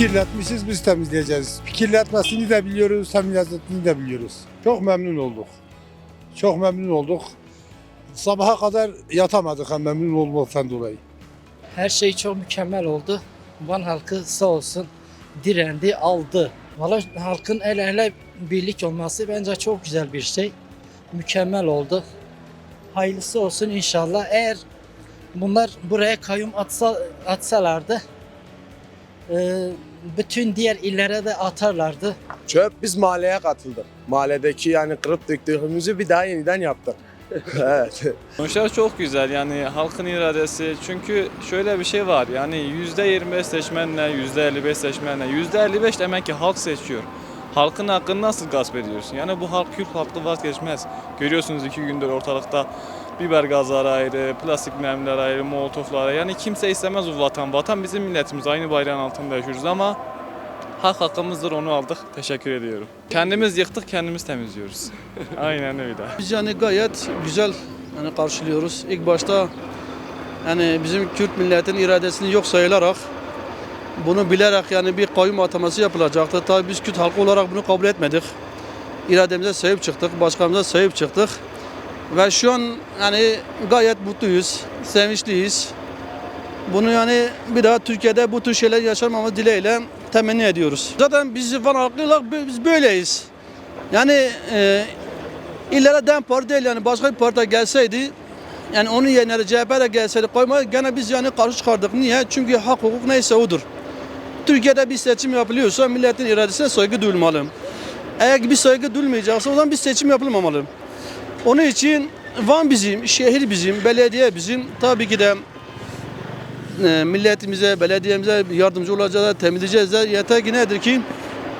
kirletmişiz biz temizleyeceğiz. Kirletmesini de biliyoruz, temizletini de biliyoruz. Çok memnun olduk. Çok memnun olduk. Sabaha kadar yatamadık hem memnun olmaktan dolayı. Her şey çok mükemmel oldu. Van halkı sağ olsun direndi, aldı. Valla halkın el ele birlik olması bence çok güzel bir şey. Mükemmel oldu. Hayırlısı olsun inşallah. Eğer bunlar buraya kayyum atsa, atsalardı e, bütün diğer illere de atarlardı. Çöp biz mahalleye katıldık. Mahalledeki yani kırıp döktüğümüzü bir daha yeniden yaptık. evet. Sonuçlar çok güzel yani halkın iradesi çünkü şöyle bir şey var yani %25 seçmenle %55 seçmenle %55 demek ki halk seçiyor. Halkın hakkını nasıl gasp ediyorsun? Yani bu halk Kürt halkı vazgeçmez. Görüyorsunuz iki gündür ortalıkta biber gazları ayrı, plastik mermiler ayrı, molotoflar ayrı. Yani kimse istemez o vatan. Vatan bizim milletimiz. Aynı bayrağın altında yaşıyoruz ama hak hakkımızdır onu aldık. Teşekkür ediyorum. Kendimiz yıktık, kendimiz temizliyoruz. Aynen öyle. Biz yani gayet güzel yani karşılıyoruz. İlk başta yani bizim Kürt milletinin iradesini yok sayılarak bunu bilerek yani bir kayyum ataması yapılacaktı. Tabii biz Kürt halkı olarak bunu kabul etmedik. İrademize sahip çıktık, başkanımıza sahip çıktık. Ve şu an yani gayet mutluyuz, sevinçliyiz. Bunu yani bir daha Türkiye'de bu tür şeyler yaşamamız dileğiyle temenni ediyoruz. Zaten biz Van halkıyla biz böyleyiz. Yani e, İllere DEM Parti değil yani başka bir parti gelseydi yani onun yerine CHP de gelseydi koyma gene biz yani karşı çıkardık. Niye? Çünkü hak hukuk neyse odur. Türkiye'de bir seçim yapılıyorsa milletin iradesine saygı duyulmalı. Eğer bir saygı duyulmayacaksa o zaman bir seçim yapılmamalı. Onun için Van bizim, şehir bizim, belediye bizim. Tabii ki de e, milletimize, belediyemize yardımcı olacağız, temizleyeceğiz de yeter ki nedir ki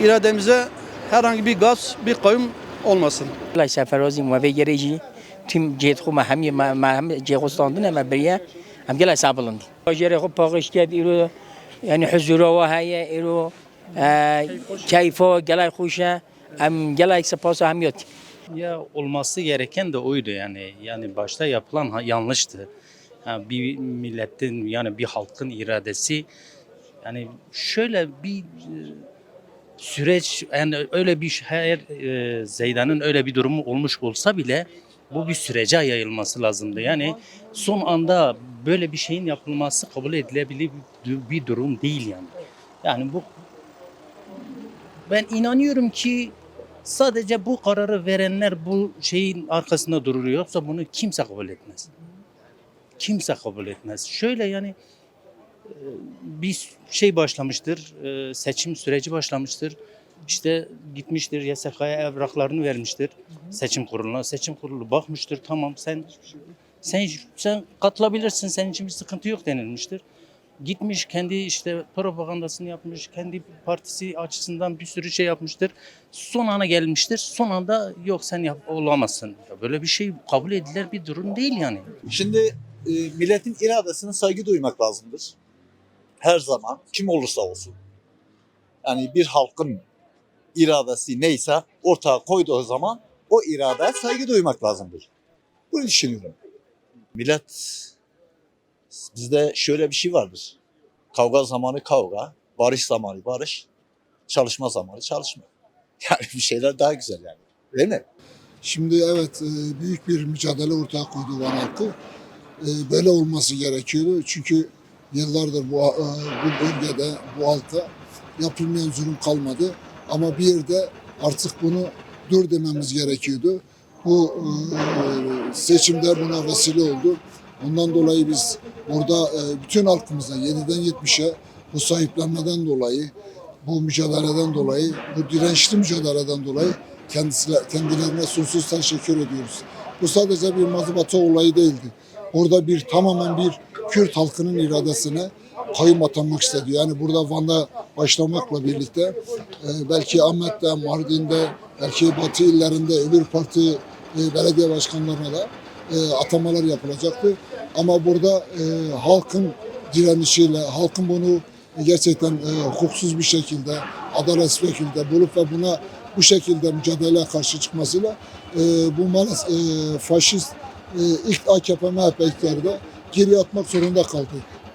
irademize herhangi bir gaz, bir kayım olmasın. Allah seferozim ve gereci tüm cedhu mahami mahami cehustandın ama beriye hem gel hesablandı. Jere xo paqış ked iro yani huzura ve haya e, iro keyfo gelay xoşa hem gelay sepasa hem yot. Ya olması gereken de oydu yani. Yani başta yapılan yanlıştı. Yani bir milletin yani bir halkın iradesi yani şöyle bir e, süreç yani öyle bir her e, Zeydan'ın öyle bir durumu olmuş olsa bile bu bir sürece yayılması lazımdı. Yani son anda böyle bir şeyin yapılması kabul edilebilir bir durum değil yani. Yani bu ben inanıyorum ki sadece bu kararı verenler bu şeyin arkasında duruyor. Yoksa bunu kimse kabul etmez. Kimse kabul etmez. Şöyle yani e, bir şey başlamıştır, e, seçim süreci başlamıştır. İşte gitmiştir YSK'ya evraklarını vermiştir seçim kuruluna. Seçim kurulu bakmıştır tamam sen sen sen katılabilirsin senin için bir sıkıntı yok denilmiştir. Gitmiş kendi işte propagandasını yapmış, kendi partisi açısından bir sürü şey yapmıştır. Son ana gelmiştir. Son anda yok sen yap, olamazsın. Ya böyle bir şey kabul edilir bir durum değil yani. Şimdi e, milletin iradesine saygı duymak lazımdır. Her zaman kim olursa olsun. Yani bir halkın iradesi neyse ortaya koyduğu zaman o iradeye saygı duymak lazımdır. Bunu düşünüyorum. Millet bizde şöyle bir şey vardır. Kavga zamanı kavga, barış zamanı barış, çalışma zamanı çalışma. Yani bir şeyler daha güzel yani. Değil mi? Şimdi evet e, büyük bir mücadele ortaya koydu Van halkı. E, Böyle olması gerekiyordu. Çünkü yıllardır bu, e, bu bölgede, bu halka yapılmayan zulüm kalmadı. Ama bir yerde artık bunu dur dememiz gerekiyordu. Bu seçimde buna vesile oldu. Ondan dolayı biz burada e, bütün halkımıza 7'den 70'e bu sahiplenmeden dolayı, bu mücadeleden dolayı, bu dirençli mücadeleden dolayı kendisine, kendilerine sonsuz teşekkür ediyoruz. Bu sadece bir mazbata olayı değildi. Orada bir tamamen bir Kürt halkının iradesine kayyum atanmak istedi. Yani burada Van'da başlamakla birlikte e, belki Ahmet'te, Mardin'de, belki Batı illerinde öbür parti e, belediye başkanlarına da e, atamalar yapılacaktı. Ama burada e, halkın direnişiyle, halkın bunu gerçekten e, hukuksuz bir şekilde, adaletsiz şekilde bulup ve buna bu şekilde mücadeleye karşı çıkmasıyla e, bu maalesef e, faşist e, ilk AKP MHP iktidarı da geri atmak zorunda kaldı.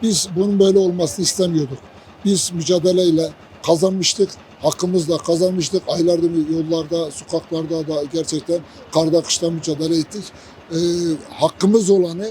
Biz bunun böyle olmasını istemiyorduk. Biz mücadeleyle kazanmıştık. Hakkımızla kazanmıştık. Aylardır yollarda, sokaklarda da gerçekten karda kışta mücadele ettik. Ee, hakkımız olanı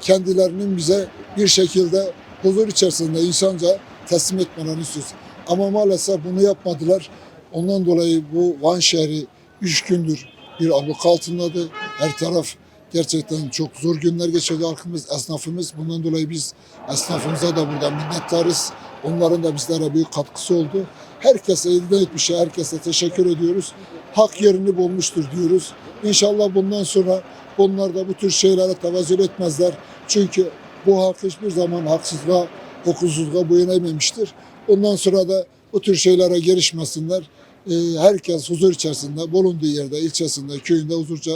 kendilerinin bize bir şekilde huzur içerisinde insanca teslim etmelerini istiyoruz. Ama maalesef bunu yapmadılar. Ondan dolayı bu Van şehri 3 gündür bir abluk altındadır. Her taraf gerçekten çok zor günler geçirdi halkımız, esnafımız. Bundan dolayı biz esnafımıza da burada minnettarız. Onların da bizlere büyük katkısı oldu. Herkese elde etmişe, herkese teşekkür ediyoruz. Hak yerini bulmuştur diyoruz. İnşallah bundan sonra bunlar da bu tür şeylere tevazzül etmezler. Çünkü bu halk hiçbir zaman haksızlığa, hukuksuzluğa boyun eğmemiştir. Ondan sonra da bu tür şeylere girişmesinler. Ee, herkes huzur içerisinde, bulunduğu yerde, ilçesinde, köyünde huzurca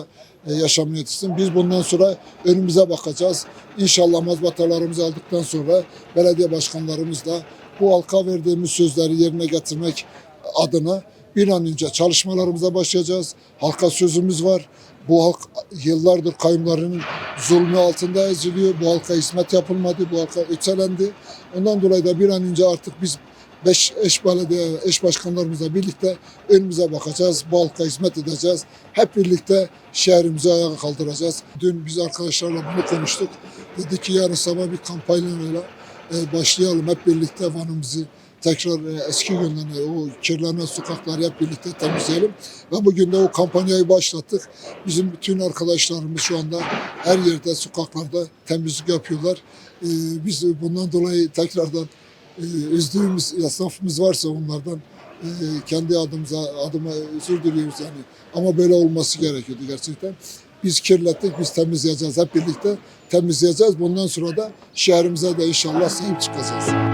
yaşamını yetişsin. Biz bundan sonra önümüze bakacağız. İnşallah mazbatalarımızı aldıktan sonra belediye başkanlarımızla bu halka verdiğimiz sözleri yerine getirmek adına bir an önce çalışmalarımıza başlayacağız. Halka sözümüz var. Bu halk yıllardır kayımlarının zulmü altında eziliyor. Bu halka hizmet yapılmadı. Bu halka ötelendi. Ondan dolayı da bir an önce artık biz beş eş belediye, eş başkanlarımızla birlikte önümüze bakacağız. Bu halka hizmet edeceğiz. Hep birlikte şehrimizi ayağa kaldıracağız. Dün biz arkadaşlarla bunu konuştuk. Dedik ki yarın sabah bir kampanyayla e, başlayalım. Hep birlikte Van'ımızı tekrar e, eski günlerine, o kirlenen sokakları hep birlikte temizleyelim. Ve bugün de o kampanyayı başlattık. Bizim bütün arkadaşlarımız şu anda her yerde, sokaklarda temizlik yapıyorlar. E, biz bundan dolayı tekrardan üzdüğümüz esnafımız varsa onlardan e, kendi adımıza adıma özür diliyoruz yani. Ama böyle olması gerekiyordu gerçekten. Biz kirlettik, biz temizleyeceğiz. Hep birlikte temizleyeceğiz. Bundan sonra da şehrimize de inşallah sahip çıkacağız.